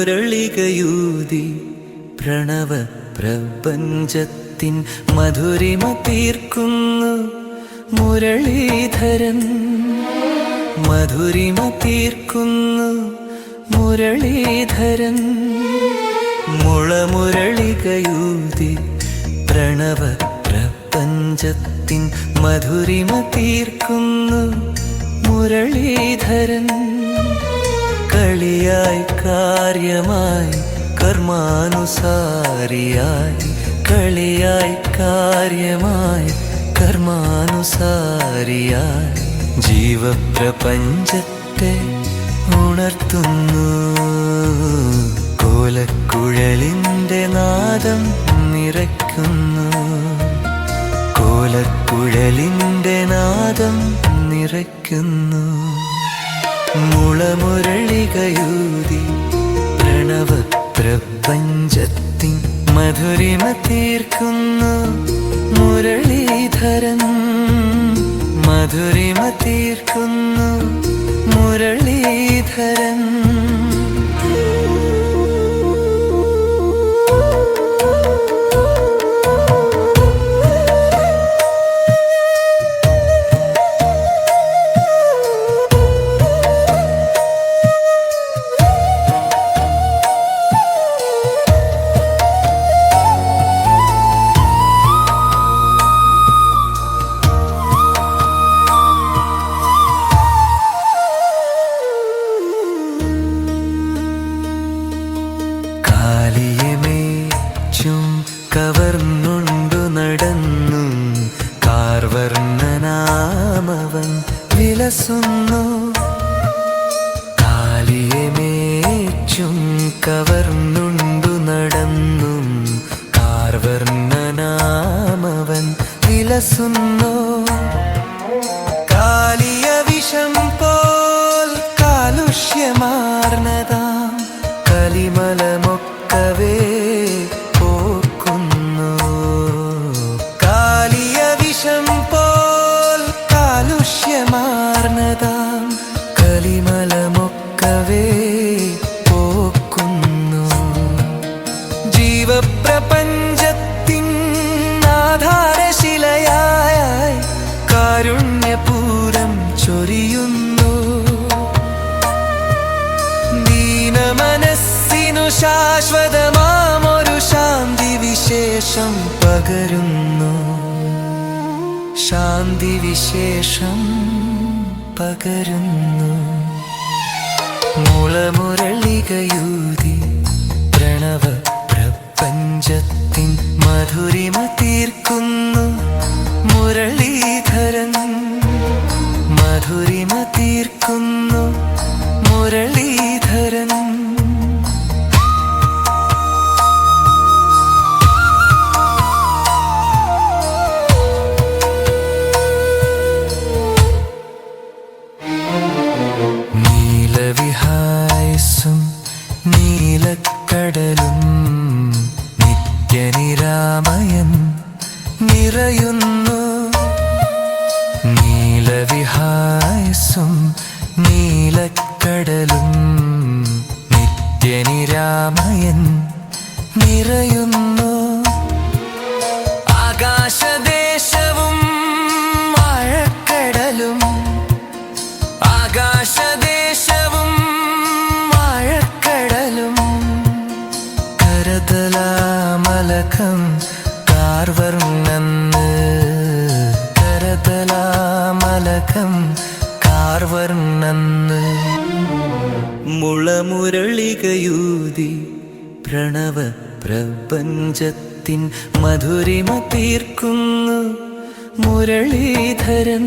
മുളമുരളികയൂതി പ്രണവ പ്രപഞ്ചത്തിൻ മധുരിമ തീർക്കുന്നു. മുരളീധരൻ. മധുരിമ തീർക്കുന്നു മുരളീധരൻ. മുളമുരളികയൂതി പ്രണവ പ്രപഞ്ചത്തിൻ മധുരിമ തീർക്കുന്നു മുരളീധരൻ. കളിയായി കാര്യമായി കർമാനുസാരിയായി കളിയായി കാര്യമായി കർമാനുസാരിയായി ജീവപ്രപഞ്ചത്തെ ഉണർത്തുന്നു. കോലക്കുഴലിന്റെ നാദം നിറയ്ക്കുന്നു. കോലക്കുഴലിന്റെ നാദം നിറയ്ക്കുന്നു. മുളമുരളികയൂതി പ്രണവ പ്രപഞ്ചത്തിൻ മധുരിമ തീർക്കുന്നു. മുരളീധരൻ മധുരിമ തീർക്കുന്നു. കാർവർണനാമവൻ വിലസുന്നു. കാലിയമേച്ചും കവർന്നുണ്ടു നടന്നും. കാർവർണനാമവൻ വിലസുന്നു. കാലിയ വിഷം പോൽ കാലുഷ്യമാർന്നതാം. കലിമലമൊക്കവേ കാലുഷ്യമാർന്നതാം കലിമലമൊക്കവേ പോക്കുന്നു. ജീവപ്രപഞ്ചത്തിൻ ആധാരശിലയായി കാരുണ്യപൂരം ചൊരിയുന്നു. ദീനമനസ്സിനു ശാശ്വതമാമൊരു ശാന്തി വിശേഷം പകരുന്നു. ശാന്തി വിശേഷം പകരുന്നു. മുളമുരളികയൂതി പ്രണവ പ്രപഞ്ചത്തിൻ മധുരിമ തീർക്കുന്നു. മുരളീധരൻ മധുരിമ തീർക്കുന്നു. മുരളീധരൻ നീലക്കടലും നിത്യനിരാമയൻ നിറയുന്നു. ആകാശദേശവും മഴക്കടലും ആകാശദേശവും മഴക്കടലും കരതലാമലകം കാർവർണന്ന് കരതലാമലകം കാർവർണന്ന് മുളമുരളികയൂതി പ്രണവ പ്രപഞ്ചത്തിൻ മധുരിമ തീർക്കുന്നു മുരളീധരൻ.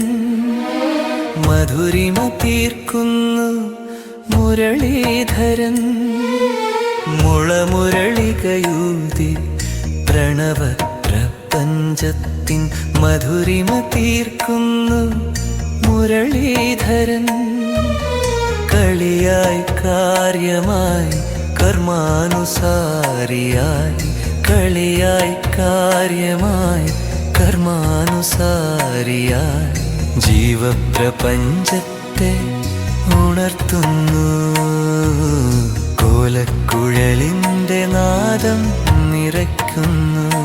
മധുരിമ തീർക്കുന്നു മുരളീധരൻ. മുളമുരളികയൂതി പ്രണവ പ്രപഞ്ചത്തിൻ മധുരിമ തീർക്കുന്നു മുരളീധരൻ കളിയായി കാര്യമായി കർമാനുസാരിയായി കളിയായി കാര്യമായി കർമാനുസാരിയായി ജീവപ്രപഞ്ചത്തെ ഉണർത്തുന്നു. കോലക്കുഴലിന്റെ നാദം നിറയ്ക്കുന്നു.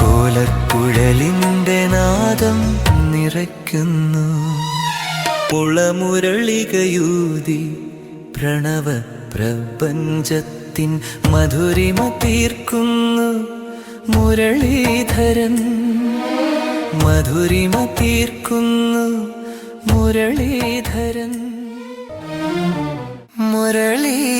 കോലക്കുഴലിന്റെ നാദം നിറയ്ക്കുന്നു. പുളമുരളികയൂതി പ്രണവ പ്രപഞ്ചത്തിൻ മധുരിമ തീർക്കുന്നു. മുരളീധരൻ മധുരിമ തീർക്കുന്നു. മുരളീധരൻ മുരളീധരൻ